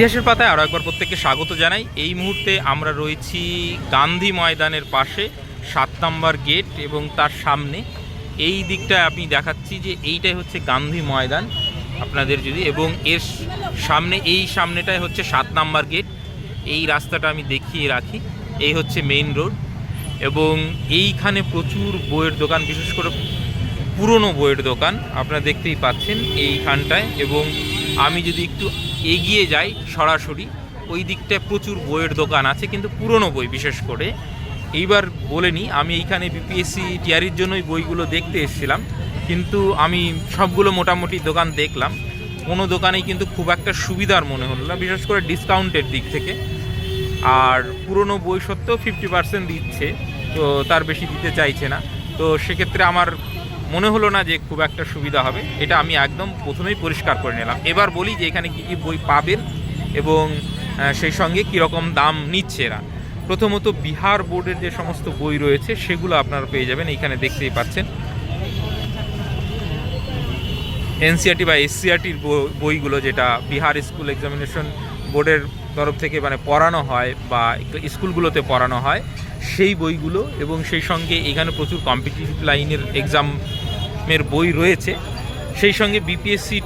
ইতিহাসের পাতায় আরও একবার প্রত্যেককে স্বাগত জানাই। এই মুহূর্তে আমরা রয়েছি গান্ধী ময়দানের পাশে, সাত নম্বর গেট এবং তার সামনে। এই দিকটা আমি দেখাচ্ছি যে এইটাই হচ্ছে গান্ধী ময়দান আপনাদের যদি, এবং এর সামনে, এই সামনেটাই হচ্ছে সাত নম্বর গেট। এই রাস্তাটা আমি দেখিয়ে রাখি। এই হচ্ছে মেইন রোড এবং এইখানে প্রচুর বইয়ের দোকান, বিশেষ করে পুরনো বইয়ের দোকান আপনারা দেখতেই পাচ্ছেন এইখানটায়। এবং আমি যদি একটু এগিয়ে যাই সরাসরি, ওই দিকটায় প্রচুর বইয়ের দোকান আছে, কিন্তু পুরনো বই বিশেষ করে। এইবার বলে নিই, আমি এইখানে বিপিএসসি টিআরির জন্যই বইগুলো দেখতে এসেছিলাম, কিন্তু আমি সবগুলো মোটামুটি দোকান দেখলাম। কোনো দোকানেই কিন্তু খুব একটা সুবিধার মনে হলো না, বিশেষ করে ডিসকাউন্টের দিক থেকে। আর পুরনো বই সত্ত্বেও ফিফটি পার্সেন্ট দিচ্ছে, তো তার বেশি দিতে চাইছে না। তো সেক্ষেত্রে আমার মনে হলো না যে খুব একটা সুবিধা হবে। এটা আমি একদম প্রথমেই পরিষ্কার করে নিলাম। এবার বলি যে এখানে কী কী বই পাবেন এবং সেই সঙ্গে কীরকম দাম নিচ্ছে এরা। প্রথমত বিহার বোর্ডের যে সমস্ত বই রয়েছে, সেগুলো আপনারা পেয়ে যাবেন। এইখানে দেখতেই পাচ্ছেন। এনসিআরটি বা এসসিআরটির বইগুলো যেটা বিহার স্কুল এক্সামিনেশন বোর্ডের তরফ থেকে মানে পড়ানো হয় বা স্কুলগুলোতে পড়ানো হয়, সেই বইগুলো এবং সেই সঙ্গে এখানে প্রচুর কম্পিটিটিভ লাইনের এক্সামের বই রয়েছে। সেই সঙ্গে বিপিএসসি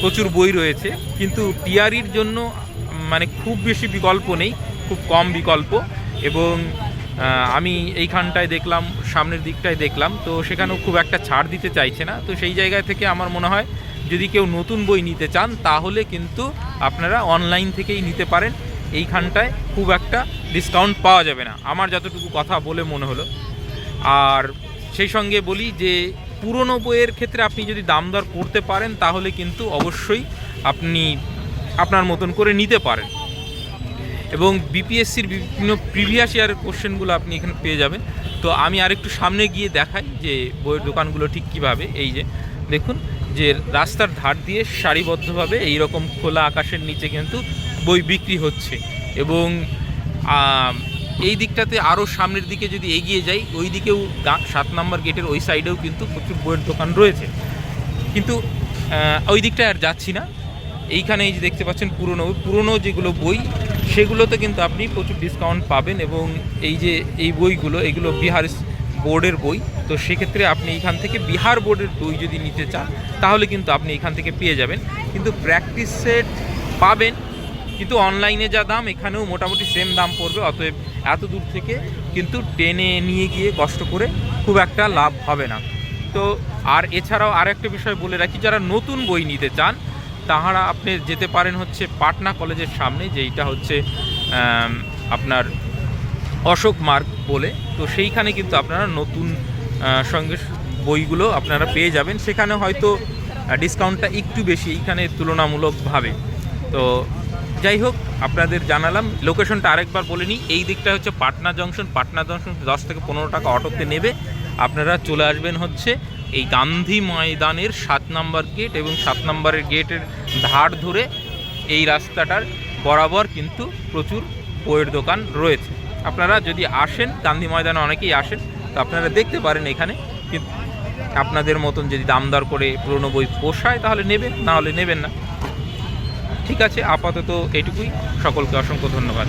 প্রচুর বই রয়েছে। কিন্তু টিআরির জন্য মানে খুব বেশি বিকল্প নেই, খুব কম বিকল্প। এবং আমি এইখানটায় দেখলাম, সামনের দিকটায় দেখলাম। তো সেখানেও খুব একটা ছাড় দিতে চাইছে না। তো সেই জায়গা থেকে আমার মনে হয়, যদি কেউ নতুন বই নিতে চান, তাহলে কিন্তু আপনারা অনলাইন থেকেই নিতে পারেন। এইখানটায় খুব একটা ডিসকাউন্ট পাওয়া যাবে না। আমার যতটুকু কথা বলে মনে হলো। আর সেই সঙ্গে বলি যে পুরনো বইয়ের ক্ষেত্রে আপনি যদি দাম দর করতে পারেন, তাহলে কিন্তু অবশ্যই আপনি আপনার মতন করে নিতে পারেন। এবং বিপিএসসির বিভিন্ন প্রিভিয়াস ইয়ারের কোশ্চেনগুলো আপনি এখানে পেয়ে যাবেন। তো আমি আরেকটু সামনে গিয়ে দেখাই যে বইয়ের দোকানগুলো ঠিক কীভাবে। এই যে, দেখুন, যে রাস্তার ধার দিয়ে সারিবদ্ধভাবে এই রকম খোলা আকাশের নিচে কিন্তু বই বিক্রি হচ্ছে। এবং এই দিকটাতে আরও সামনের দিকে যদি এগিয়ে যাই, ওই দিকেও সাত নম্বর গেটের ওই সাইডেও কিন্তু প্রচুর বইয়ের দোকান রয়েছে। কিন্তু ওই দিকটায় আর যাচ্ছি না। এইখানে এই যে দেখতে পাচ্ছেন পুরনো পুরনো যেগুলো বই, সেগুলোতে কিন্তু আপনি প্রচুর ডিসকাউন্ট পাবেন এবং এই যে, এই বইগুলো, এগুলো বিহার বোর্ডের বই। তো সেক্ষেত্রে আপনি এখান থেকে বিহার বোর্ডের বই যদি নিতে চান, তাহলে কিন্তু আপনি এখান থেকে পেয়ে যাবেন। কিন্তু প্র্যাকটিস সেট পাবেন কিন্তু অনলাইনে যা দাম, এখানেও মোটামুটি সেম দাম পড়বে, অতএব এত দূর থেকে কিন্তু টেনে নিয়ে গিয়ে কষ্ট করে খুব একটা লাভ হবে না। তো আর এছাড়াও আর একটা বিষয় বলে রাখি, যারা নতুন বই নিতে চান, তাহারা আপনি যেতে পারেন হচ্ছে পাটনা কলেজের সামনে, যেইটা হচ্ছে আপনার অশোক মার্গ বলে। তো সেইখানে কিন্তু আপনারা নতুন সঙ্গে বইগুলো আপনারা পেয়ে যাবেন। সেখানে হয়তো ডিসকাউন্টটা একটু বেশি, এইখানে তুলনামূলকভাবে। তো যাই হোক, আপনাদের জানালাম। লোকেশনটা আরেকবার বলে নিই, এই দিকটা হচ্ছে পাটনা জংশন পাটনা জংশন দশ থেকে পনেরো টাকা অটোতে নেবে। আপনারা চলে আসবেন হচ্ছে এই গান্ধী ময়দানের সাত নম্বর গেট এবং সাত নম্বরের গেটের ধার ধরে এই রাস্তাটার বরাবর কিন্তু প্রচুর বইয়ের দোকান রয়েছে। আপনারা যদি আসেন, গান্ধী ময়দানে অনেকেই আসেন, তো আপনারা দেখতে পারেন এখানে আপনাদের মতন যদি দামদার করে পুরনো বই পোষায় তাহলে নেবেন, না হলে নেবেন না। ঠিক আছে আপাতত এটুকুই। সকলকে অসংখ্য ধন্যবাদ।